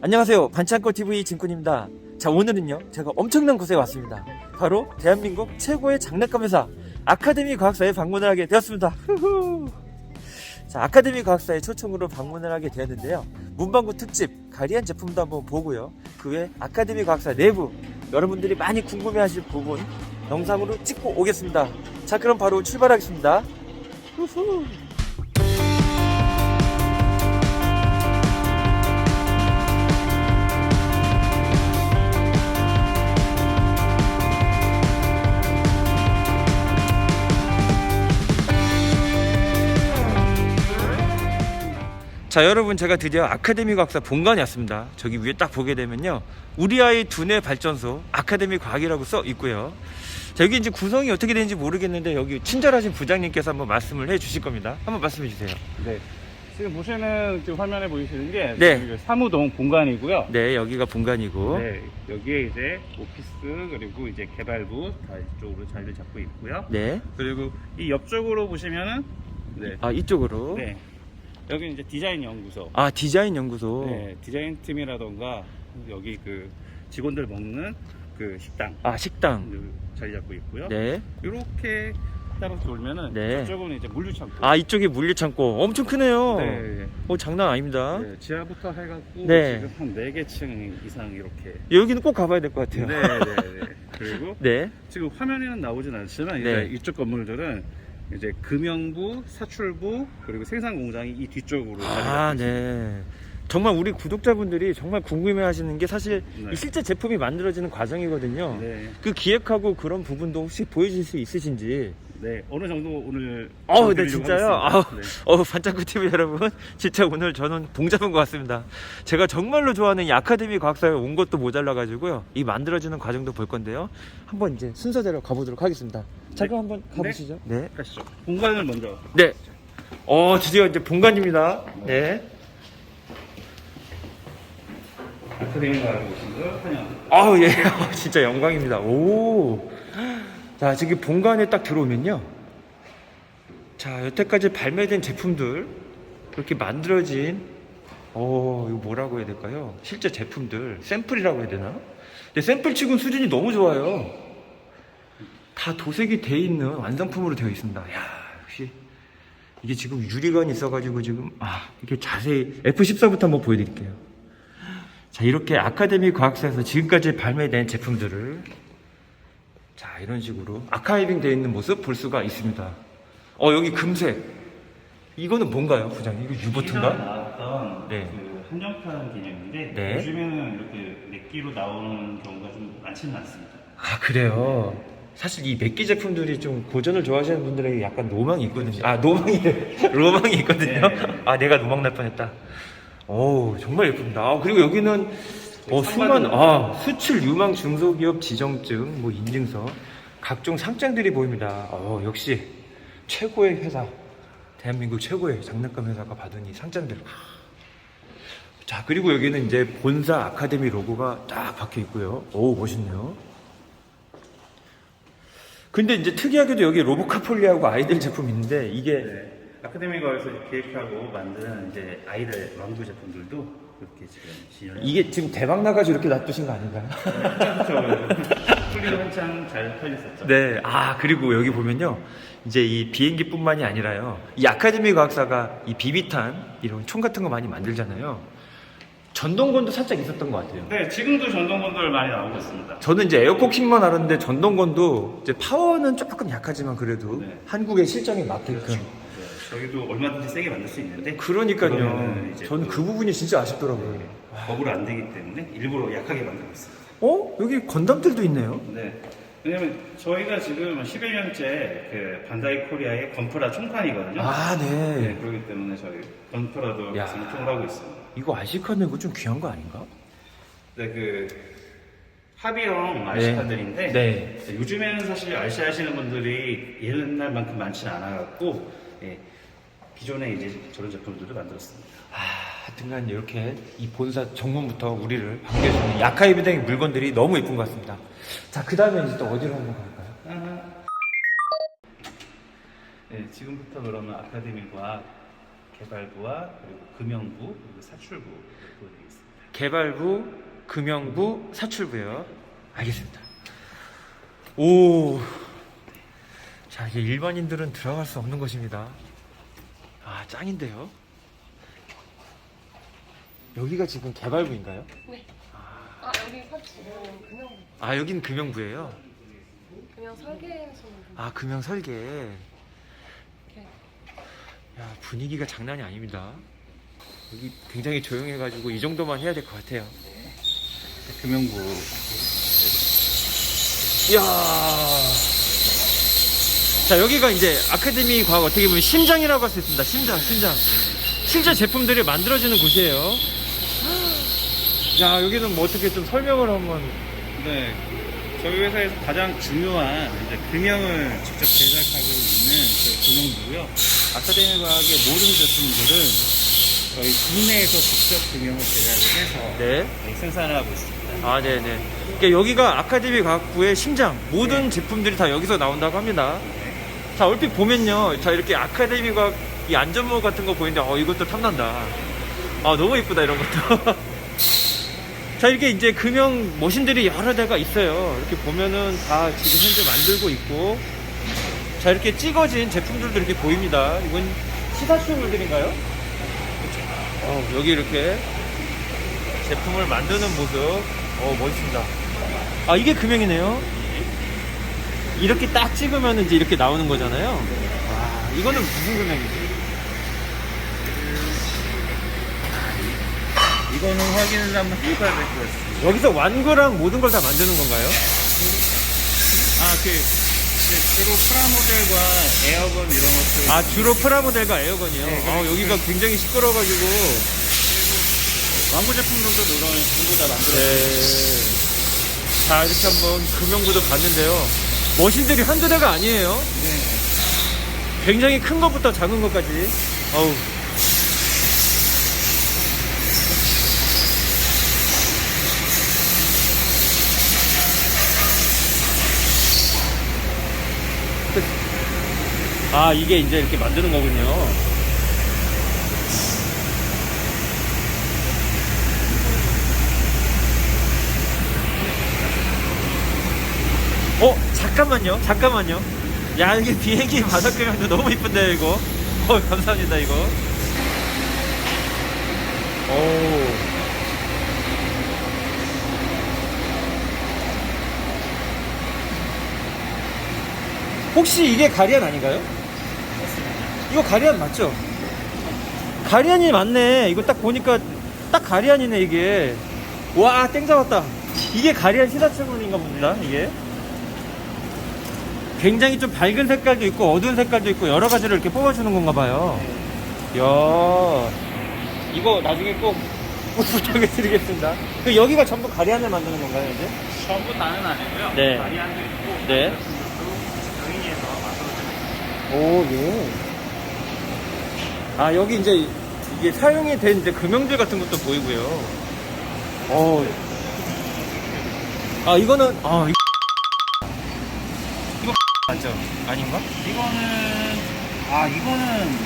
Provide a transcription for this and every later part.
안녕하세요. 반창고 TV 진군입니다. 자, 오늘은요, 제가 엄청난 곳에 왔습니다. 바로 대한민국 최고의 장난감 회사 아카데미 과학사에 방문을 하게 되었습니다. 자, 아카데미 과학사에 초청으로 방문을 하게 되었는데요. 문방구 특집 가리안 제품도 한번 보고요. 그 외 아카데미 과학사 내부 여러분들이 많이 궁금해 하실 부분 영상으로 찍고 오겠습니다. 자, 그럼 바로 출발하겠습니다. 후후. 자 여러분 제가 드디어 아카데미 과학사 본관에 왔습니다 저기 위에 딱 보게 되면요 우리 아이 두뇌 발전소 아카데미 과학이라고 써 있고요 자 여기 이제 구성이 어떻게 되는지 모르겠는데 여기 친절하신 부장님께서 한번 말씀을 해 주실 겁니다 한번 말씀해 주세요 네. 지금 보시는 지금 화면에 보이시는 게 네. 사무동 본관이고요. 네 여기가 본관이고 네. 여기에 이제 오피스 그리고 이제 개발부 다 이쪽으로 자리를 잡고 있고요. 네. 그리고 이 옆쪽으로 보시면은 네. 아 이쪽으로 네. 여기 이제 디자인 연구소. 아 디자인 연구소 네. 디자인 팀이라던가 여기 그 직원들 먹는 그 식당 아 식당 자리 잡고 있고요. 네. 이렇게 따로 돌면은 네. 저쪽은 이제 물류 창고. 아 이쪽이 물류 창고 엄청 크네요 네. 어 장난 아닙니다 네, 지하부터 해갖고 네. 지금 한 4개 층 이상 이렇게 여기는 꼭 가봐야 될것 네, 같아요 네, 네. 그리고 네. 지금 화면에는 나오진 않지만 네. 이제 이쪽 건물들은 이제 금형부, 사출부 그리고 생산 공장이 이 뒤쪽으로 아, 네. 정말 우리 구독자분들이 정말 궁금해 하시는 게 사실 네. 이 실제 제품이 만들어지는 과정이거든요. 네, 그 기획하고 그런 부분도 혹시 보여줄 수 있으신지. 네 어느 정도 오늘 어우, 네, 진짜요? 하겠습니다. 네. 어, 반짝구 TV 여러분. 진짜 오늘 저는 봉잡은 것 같습니다. 제가 정말로 좋아하는 이 아카데미 과학사에 온 것도 모자라가지고요. 이 만들어지는 과정도 볼 건데요. 한번 이제 순서대로 가보도록 하겠습니다. 자, 네. 그럼 한번 가보시죠. 네. 가시죠. 공간을 먼저 네. 어, 드디어 이제 본관입니다. 네. 아카데미가 알고 오신 걸 환영. 아우 예 진짜 영광입니다 오 자 지금 본관에 딱 들어오면요. 자 여태까지 발매된 제품들 이렇게 만들어진 어 이거 뭐라고 해야 될까요? 실제 제품들 샘플이라고 해야 되나? 근데 샘플 치곤 수준이 너무 좋아요. 다 도색이 돼 있는 완성품으로 되어 있습니다. 야 역시 이게 지금 유리관이 있어가지고 지금 아 이게 자세히 F14부터 한번 보여드릴게요. 자, 이렇게 아카데미 과학사에서 지금까지 발매된 제품들을 자, 이런 식으로 아카이빙 되어 있는 모습 볼 수가 있습니다. 어, 여기 금색. 이거는 뭔가요, 부장님? 이거 유보트인가? 나왔던 네. 그 한정판 개념인데 네. 요즘에는 이렇게 몇 끼로 나오는 경우가 좀 많지는 않습니다. 아, 그래요. 사실 이몇개 제품들이 좀 고전을 좋아하시는 분들에게 약간 로망이 있거든요. 아, 노망이, 로망이 있거든요. 네. 아, 내가 노망 날 뻔했다. 오, 정말 예쁩니다. 아, 그리고 여기는 어, 수많은, 아, 수출 유망 중소기업 지정증, 뭐 인증서, 각종 상장들이 보입니다. 어, 역시 최고의 회사, 대한민국 최고의 장난감 회사가 받은 이 상장들. 자, 그리고 여기는 이제 본사 아카데미 로고가 딱 박혀 있고요. 오, 멋있네요. 근데 이제 특이하게도 여기 로보카폴리하고 아이들 제품 있는데 이게 네. 아카데미가에서 기획하고 만든 이제 아이들 왕구 제품들도 이렇게 지금 지원을 이게 지금 대박 나가지고 이렇게 놔두신 거 아닌가요? 풀리도 한창 잘 팔렸었죠. 네. 아, 그리고 여기 보면요. 이제 이 비행기뿐만이 아니라요. 이 아카데미 과학사가 이 비비탄 이런 총 같은 거 많이 만들잖아요. 전동건도 살짝 있었던 것 같아요. 네, 지금도 전동건들 많이 나오고 있습니다. 저는 이제 에어코킹만 알았는데 전동건도 이제 파워는 조금 약하지만 그래도 네. 한국의 실정에 맞게끔. 네, 저희도 얼마든지 세게 만들 수 있는데 그러니까요. 이제 저는 또그 부분이 진짜 아쉽더라고요. 버블 안 되기 때문에 일부러 약하게 만들고 있습니다. 어? 여기 건담들도 있네요. 네. 왜냐면 저희가 지금 11년째 그 반다이 코리아의 건프라 총판이거든요. 아, 네, 네. 그렇기 때문에 저희 건프라도 야. 계속 통하고 있습니다. 이거 RC카는 이거 좀 귀한 거 아닌가? 네, 그 합의형 RC카들인데 네. 요즘에는 사실 RC 하시는 분들이 옛날만큼 많지는 않아갖고 예, 기존에 이제 저런 제품들도 만들었습니다. 아, 하여튼간 이렇게 이 본사 정문부터 우리를 반겨주는 야카이브댕 물건들이 너무 예쁜 것 같습니다. 자, 그 다음에 이제 또 어디로 한번 갈까요? 네, 지금부터 그러면 아카데미과 개발부와 그리고 금형부 그리고 사출부 보여드리겠습니다. 개발부, 금형부, 사출부요. 알겠습니다. 오. 자, 이게 일반인들은 들어갈 수 없는 것입니다. 아, 짱인데요? 여기가 지금 개발부인가요? 네. 아 여기 사치 어, 그냥 아, 여긴 금형부예요. 그냥 설계에서는 아, 금형 설계. 이렇게 야, 분위기가 장난이 아닙니다. 여기 굉장히 조용해가지고 이 정도만 해야 될 것 같아요. 금융부 이야. 자, 여기가 이제 아카데미 과학 어떻게 보면 심장이라고 할 수 있습니다. 심장, 심장. 실제 제품들이 만들어지는 곳이에요. 야, 여기는 뭐 어떻게 좀 설명을 한번. 네. 저희 회사에서 가장 중요한 이제 금형을 직접 제작하고 있는 저희 금형부고요. 아카데미 과학의 모든 제품들은 저희 국내에서 직접 금형을 제작을 해서 네. 네, 생산을 하고 있습니다. 아, 네네. 그러니까 여기가 아카데미 과학부의 심장. 모든 제품들이 다 여기서 나온다고 합니다. 자, 얼핏 보면요. 자, 이렇게 아카데미 과학 이 안전모 같은 거 보이는데, 어, 이것도 탐난다. 아, 너무 이쁘다, 이런 것도. 자, 이렇게 이제 금형 머신들이 여러 대가 있어요. 이렇게 보면은 다 지금 현재 만들고 있고. 자, 이렇게 찍어진 제품들도 이렇게 보입니다. 이건 시사쇼물들인가요? 어, 여기 이렇게 제품을 만드는 모습. 어, 멋있습니다. 아, 이게 금형이네요. 이렇게 딱 찍으면 이제 이렇게 나오는 거잖아요. 와, 이거는 무슨 금형이지? 이거는 확인을 한번 해봐야 될 것 같습니다. 여기서 완구랑 모든 걸 다 만드는 건가요? 아, 그, 그 주로 프라모델과 에어건 이런 것들. 아, 주로 프라모델과 에어건이요? 네, 아, 여기가 굉장히 시끄러워가지고. 광고 제품들도 이런 전부 다 만들어. 네. 자, 이렇게 한번 금형구도 봤는데요. 머신들이 한두 대가 아니에요. 네. 굉장히 큰 것부터 작은 것까지. 어우. 아, 이게 이제 이렇게 만드는 거군요. 어, 잠깐만요. 잠깐만요. 야, 이게 비행기 바닥 그림도 너무 이쁜데, 이거. 어, 감사합니다, 이거. 오. 혹시 이게 가리안 아닌가요? 이거 가리안 맞죠? 가리안이 맞네. 이거 딱 보니까 딱 가리안이네, 이게. 와, 땡 잡았다. 이게 가리안 시사체문인가 봅니다, 이게. 굉장히 좀 밝은 색깔도 있고 어두운 색깔도 있고 여러 가지를 이렇게 뽑아주는 건가 봐요. 이야, 이거 나중에 꼭 부탁해 드리겠습니다. 그 여기가 전부 가리안을 만드는 건가요, 이제? 전부 다는 아니고요. 네. 바리안도 있고. 네. 여기에서 만들어진 오, 예. 아, 여기 이제 이게 사용이 된 이제 금형들 같은 것도 보이고요. 어. 아, 이거는, 아, 맞죠? 아닌가? 이거는 아 이거는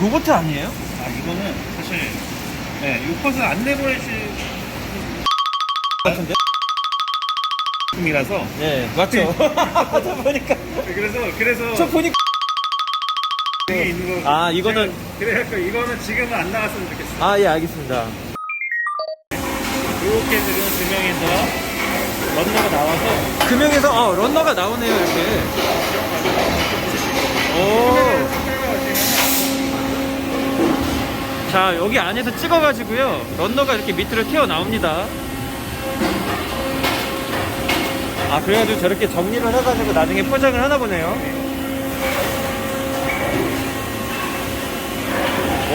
로봇 아니에요? 아 이거는 사실 네 이것은 안 내보내실 같은데? 품이라서 네, 맞죠? 하다 보니까. 그래서 그래서 저 보니까. 이게 있는 거 아, 이거는- 그래서 이거는 지금은 안 나갔으면 좋겠어요. 아, 예, 알겠습니다. 이렇게 지금 두 명에서 런너가 나와서 금형에서, 아, 런너가 나오네요, 이렇게. 오. 자, 여기 안에서 찍어가지고요. 런너가 이렇게 밑으로 튀어 나옵니다. 아, 그래가지고 저렇게 정리를 해가지고 나중에 포장을 하나 보네요.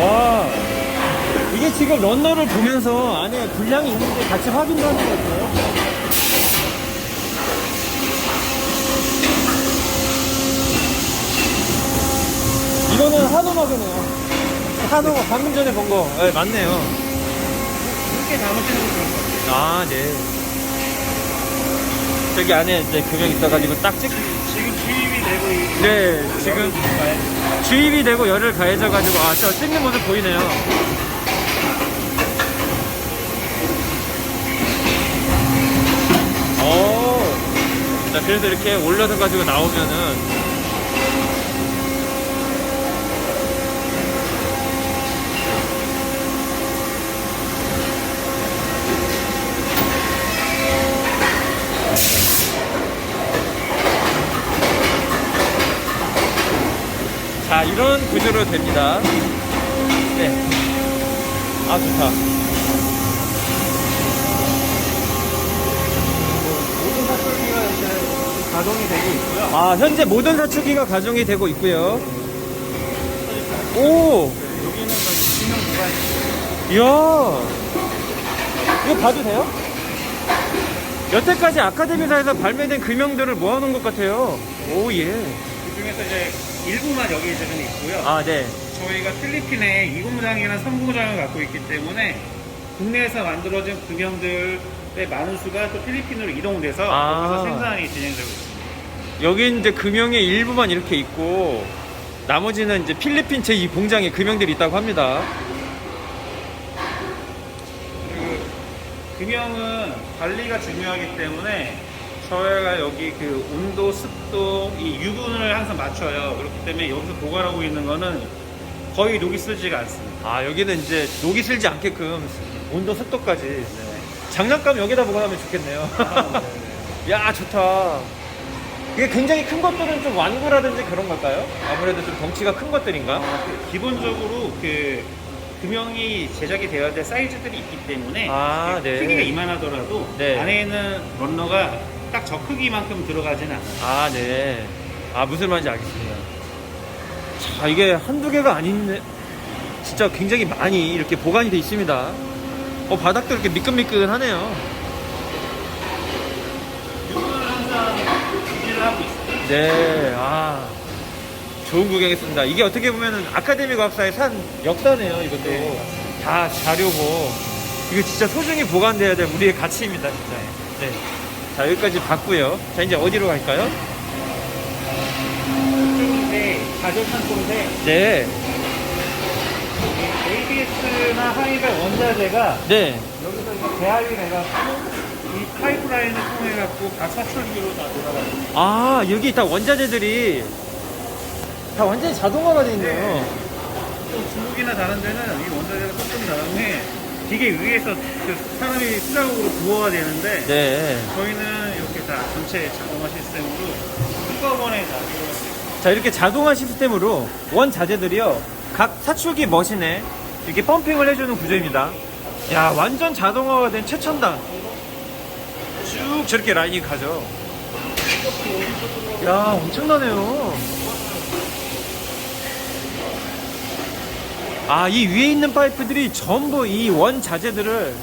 와. 이게 지금 런너를 보면서 안에 분량이 있는지 같이 확인도 하는 거죠. 이거는 한우 막이네요. 한우 방금 전에 본 거. 네, 맞네요. 이렇게 잘못되는 거 그런 거. 아, 네. 저기 안에 이제 교정 있어가지고 딱 찍. 지금 주입이 되고 있는 네, 지금 주입이 되고 열을 가해져가지고 아, 저 찍는 모습 보이네요. 오. 자, 그래서 이렇게 올려서 가지고 나오면은 구조로 됩니다. 네. 아 좋다. 모든 사출기가 이제 가동이 되고 있고요. 아 현재 모든 사출기가 가동이 되고 있고요. 오, 여기는 기능 구간 이야, 이거 봐도 돼요? 여태까지 아카데미사에서 발매된 금형들을 모아놓은 것 같아요. 오 예. 그 중에서 이제 일부만 여기 지금 있고요. 아 네. 저희가 필리핀에 2공장이나 3공장을 갖고 있기 때문에 국내에서 만들어진 금형들의 많은 수가 또 필리핀으로 이동돼서 아. 거기서 생산이 진행되고 있습니다. 여기 이제 금형의 일부만 이렇게 있고 나머지는 이제 필리핀 제2 공장에 금형들이 있다고 합니다. 그리고 금형은 관리가 중요하기 때문에 저희가 여기 그 온도, 습도, 이 유분을 항상 맞춰요. 그렇기 때문에 여기서 보관하고 있는 거는 거의 녹이 쓰지가 않습니다. 아 여기는 이제 녹이 슬지 않게끔 온도 습도까지 네. 장난감 여기다 보관하면 좋겠네요. 아, 야 좋다. 이게 굉장히 큰 것들은 좀 완구라든지 그런 걸까요? 아무래도 좀 덩치가 큰 것들인가? 어, 그 기본적으로 그 금형이 제작이 되어야 될 사이즈들이 있기 때문에 아, 그 네. 크기가 이만하더라도 네. 안에 있는 런너가 딱 저 크기만큼 들어가지는 않아요. 아 네. 아 무슨 말인지 알겠습니다. 자 이게 한두 개가 아닌데 진짜 굉장히 많이 이렇게 보관이 돼 있습니다. 어 바닥도 이렇게 미끈미끈하네요. 유분을 항상 유지를 하고 있어요. 네, 아 좋은 구경했습니다. 이게 어떻게 보면은 아카데미 과학사의 산 역사네요. 이것도 네. 다 자료고 이거 진짜 소중히 보관돼야 될 우리의 가치입니다, 진짜. 네. 자 여기까지 봤고요. 자 이제 어디로 갈까요? 이제 가전 창고인데 네, ABS나 하이발 원자재가 네. 여기서 이제 배합이 돼갖고 이 파이프라인을 통해 갖고 각 사출기로 다 돌아가요. 아 여기 다 원자재들이 다 완전히 자동화가 돼 있네요. 또 중국이나 다른 데는 이 원자재를 섞은 다음에 기계 위에서 그 사람이 수작업으로 부어야 되는데 네. 저희는 이렇게 다 전체 자동화 시스템으로 한꺼번에 다. 자 이렇게 자동화 시스템으로 원 자재들이요. 각 사출기 머신에 이렇게 펌핑을 해주는 구조입니다. 야 완전 자동화가 된 최첨단. 쭉 저렇게 라인이 가죠. 야 엄청나네요 아 이 위에 있는 파이프들이 전부 이 원 자재들을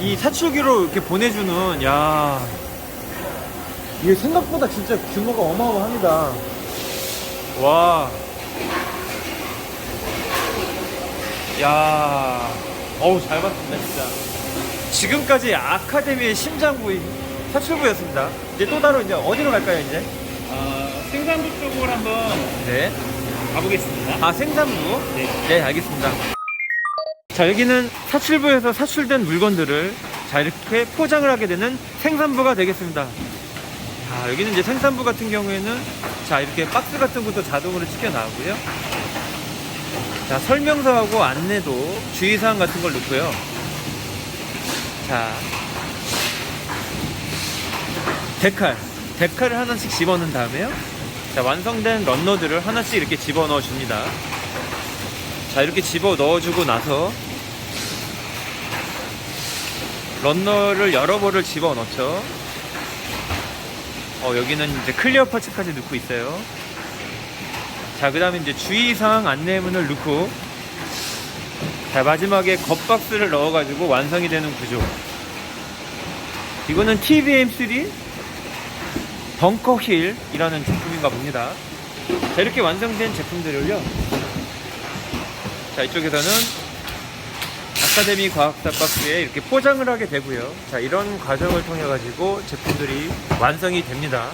이 사출기로 이렇게 보내주는 야 이게 생각보다 진짜 규모가 어마어마합니다 와. 야. 어우, 잘 봤습니다, 진짜. 지금까지 아카데미의 심장부인 사출부였습니다. 이제 또 다른 이제 어디로 갈까요, 이제? 아, 생산부 쪽으로 한번 네. 가보겠습니다. 아, 생산부? 네. 네, 알겠습니다. 자, 여기는 사출부에서 사출된 물건들을 자, 이렇게 포장을 하게 되는 생산부가 되겠습니다. 자, 여기는 이제 생산부 같은 경우에는 자, 이렇게 박스 같은 것도 자동으로 찍혀 나오고요. 자, 설명서하고 안내도 주의사항 같은 걸 넣고요. 자, 데칼. 데칼을 하나씩 집어넣은 다음에요. 자, 완성된 런너들을 하나씩 이렇게 집어 넣어 줍니다. 자, 이렇게 집어 넣어주고 나서 런너를 여러 벌을 집어 넣죠. 어, 여기는 이제 클리어 파츠까지 넣고 있어요. 자, 그 다음에 이제 주의사항 안내문을 넣고, 자, 마지막에 겉박스를 넣어 가지고 완성이 되는 구조. 이거는 TBM3 벙커힐이라는 제품인가 봅니다. 자, 이렇게 완성된 제품들을요. 자, 이쪽에서는 아카데미 과학사 박스에 이렇게 포장을 하게 되고요. 자, 이런 과정을 통해 가지고 제품들이 완성이 됩니다.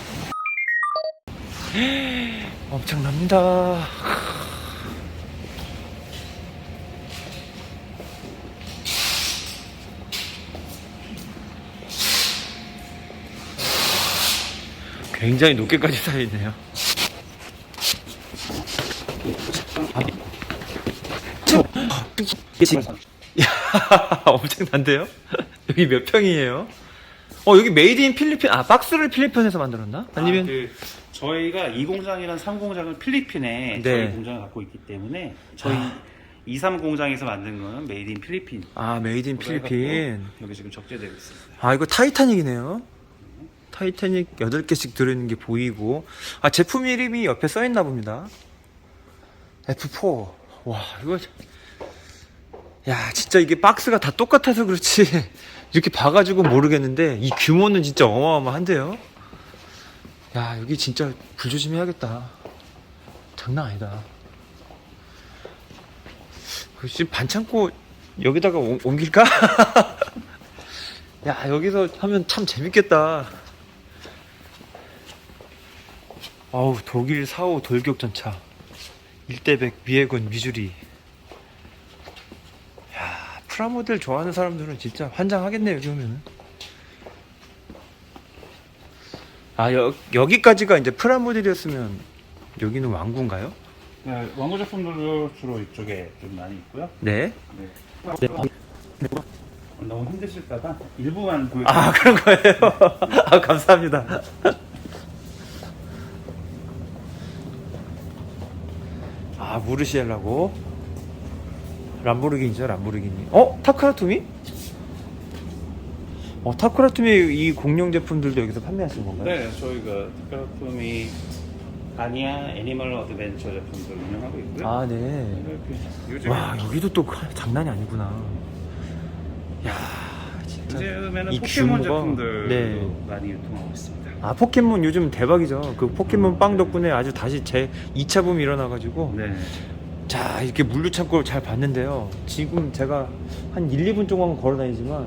엄청납니다. 굉장히 높게까지 쌓여있네요. 야, 엄청난데요? 여기 몇 평이에요? 어, 여기 메이드 인 필리핀, 아, 박스를 필리핀에서 만들었나? 아니면, 아, 그 저희가 이 공장이랑 3 공장은 필리핀에 네. 저희 공장을 갖고 있기 때문에 저희 2, 3 공장에서 만든 거는 메이드 인 필리핀. 아, 메이드 인 필리핀. 여기 지금 적재되고 있습니다. 아, 이거 타이타닉이네요. 타이타닉 8개씩 들어있는 게 보이고. 아, 제품 이름이 옆에 써있나 봅니다. F4. 와, 이거. 야, 진짜 이게 박스가 다 똑같아서 그렇지. 이렇게 봐가지고 모르겠는데, 이 규모는 진짜 어마어마한데요? 야, 여기 진짜 불조심해야겠다. 장난 아니다. 혹시 반창고 여기다가 옮- 옮길까? 야, 여기서 하면 참 재밌겠다. 아우, 독일 4호 돌격전차. 1대100 미해군 미주리. 야, 프라모델 좋아하는 사람들은 진짜 환장하겠네, 여기 오면은. 아, 여, 여기까지가 이제 프라모델이었으면 여기는 왕구인가요? 네, 원고 제품들도 주로 이쪽에 좀 많이 있고요. 네. 네. 너무 힘드실까봐 일부만 보여. 아, 그런 거예요? 아, 감사합니다. 아, 무르시엘라고. 람보르기니죠, 람보르기니. 어? 타크라토미? 어, 타크라토미 이 공룡 제품들도 여기서 판매하시는 건가요? 네, 저희가 특별품이 아니야 애니멀 어드벤처 제품들 운영하고 있고요. 아, 네. 이렇게 요즘에 와, 여기도 또 장난이 아니구나. 야, 진짜. 요즘에는 이 포켓몬 규모가- 제품들도 네. 많이 유통하고 있습니다. 아, 포켓몬 요즘 대박이죠. 그 포켓몬 빵 덕분에 아주 다시 제 2차 붐이 일어나가지고. 네. 자 이렇게 물류창고를 잘 봤는데요 지금 제가 한 1, 2분 동안 걸어 다니지만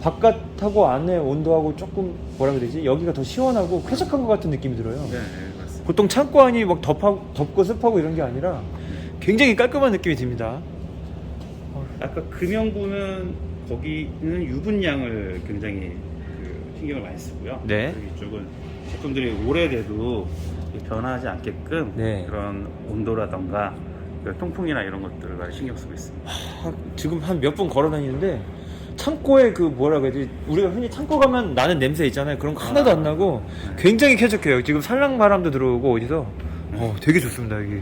바깥하고 안에 온도하고 조금 뭐라 되지 여기가 더 시원하고 쾌적한 것 같은 느낌이 들어요 네, 맞습니다. 보통 창고 안이 막 덥하고, 덥고 습하고 이런 게 아니라 굉장히 깔끔한 느낌이 듭니다 아까 금형부는 거기는 유분량을 굉장히 그 신경을 많이 쓰고요. 네. 이쪽은 제품들이 오래돼도 변하지 않게끔 네. 그런 온도라던가 그 통풍이나 이런 것들을 많이 신경 쓰고 있습니다. 아, 지금 한 몇 분 걸어 다니는데 창고에 그 뭐라 그래야 되지? 우리가 흔히 창고 가면 나는 냄새 있잖아요. 그런 거 하나도 안 나고 굉장히 쾌적해요. 지금 살랑 바람도 들어오고 어디서? 어 되게 좋습니다 여기.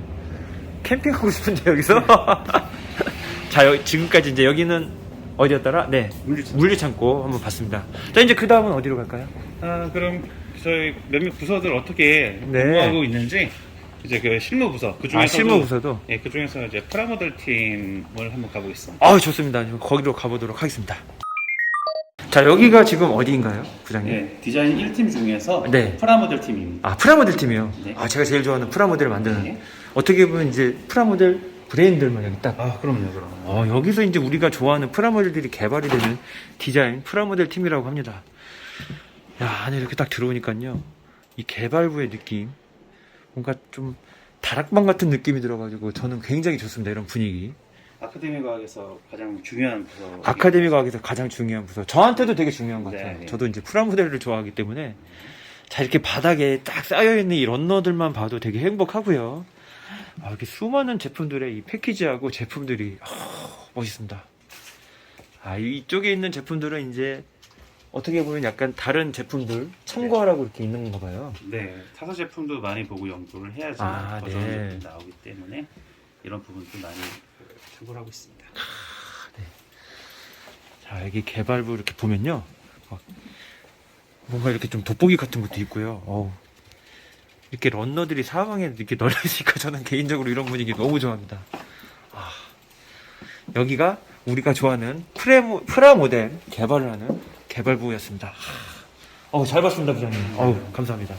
캠핑하고 싶은데 여기서? 자 여- 지금까지 이제 여기는 어디였더라? 네. 물류창고. 물류창고 한번 봤습니다. 자 이제 그 다음은 어디로 갈까요? 아, 그럼 저희 몇몇 부서들 어떻게 네. 근무하고 있는지 이제 그 실무 부서 그 중에서 아 실무 부서도 예, 그 중에서 이제 프라모델 팀을 한번 가보겠습니다. 아 좋습니다 거기로 가보도록 하겠습니다 자 여기가 지금 어디인가요 부장님 예, 디자인 1팀 중에서 네. 프라모델 팀입니다. 아 프라모델 팀이요. 네. 아 제가 제일 좋아하는 프라모델 만드는. 네. 어떻게 보면 이제 프라모델 브레인들만 여기 딱. 아, 그럼요, 그럼. 어 여기서 이제 우리가 좋아하는 프라모델들이 개발이 되는 디자인 프라모델 팀이라고 합니다. 야 안에 이렇게 딱 들어오니까요. 이 개발부의 느낌, 뭔가 좀 다락방 같은 느낌이 들어가지고 저는 굉장히 좋습니다. 이런 분위기. 아카데미 과학에서 가장 중요한 부서. 아카데미 과학에서 가장 중요한 부서. 저한테도 되게 중요한 것 같아요. 네, 네. 저도 이제 프라모델을 좋아하기 때문에 자 이렇게 바닥에 딱 쌓여 있는 이 런너들만 봐도 되게 행복하고요. 아, 이렇게 수많은 제품들의 이 패키지하고 제품들이 아, 멋있습니다. 아 이쪽에 있는 제품들은 이제 어떻게 보면 약간 다른 제품들 참고하라고 이렇게 있는 건가 봐요. 네, 타사 제품도 많이 보고 연구를 해야지 아, 더 좋은 네. 제품이 나오기 때문에 이런 부분도 많이 그, 참고를 하고 있습니다. 자 여기 개발부 이렇게 보면요 막 뭔가 이렇게 좀 돋보기 같은 것도 있고요 어우. 이렇게 런너들이 사방에 이렇게 널려 있으니까 저는 개인적으로 이런 분위기 너무 좋아합니다 아, 여기가 우리가 좋아하는 프레모, 프라모델 개발을 하는 개발부였습니다 하, 어우, 잘 봤습니다 부장님 어우, 감사합니다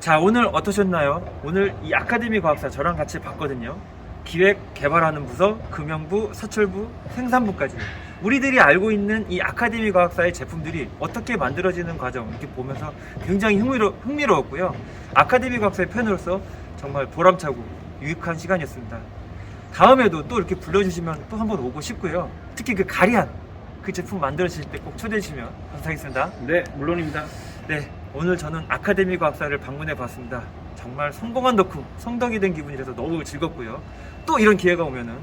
자 오늘 어떠셨나요? 오늘 이 아카데미 과학사 저랑 같이 봤거든요 기획 개발하는 부서, 금형부, 서철부, 생산부까지 우리들이 알고 있는 이 아카데미 과학사의 제품들이 어떻게 만들어지는 과정 이렇게 보면서 굉장히 흥미로, 흥미로웠고요. 아카데미 과학사의 팬으로서 정말 보람차고 유익한 시간이었습니다. 다음에도 또 이렇게 불러주시면 또 한번 오고 싶고요. 특히 그 가리안 그 제품 만들어주실 때꼭 초대해 주시면 감사하겠습니다. 네, 물론입니다. 네, 오늘 저는 아카데미 과학사를 방문해 봤습니다. 정말 성공한 덕후, 성덕이 된 기분이라서 너무 즐겁고요. 또 이런 기회가 오면은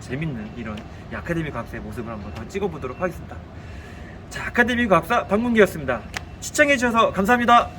재밌는 이런 이 아카데미 과학사의 모습을 한번 더 찍어보도록 하겠습니다. 자, 아카데미 과학사 방문기였습니다. 시청해주셔서 감사합니다.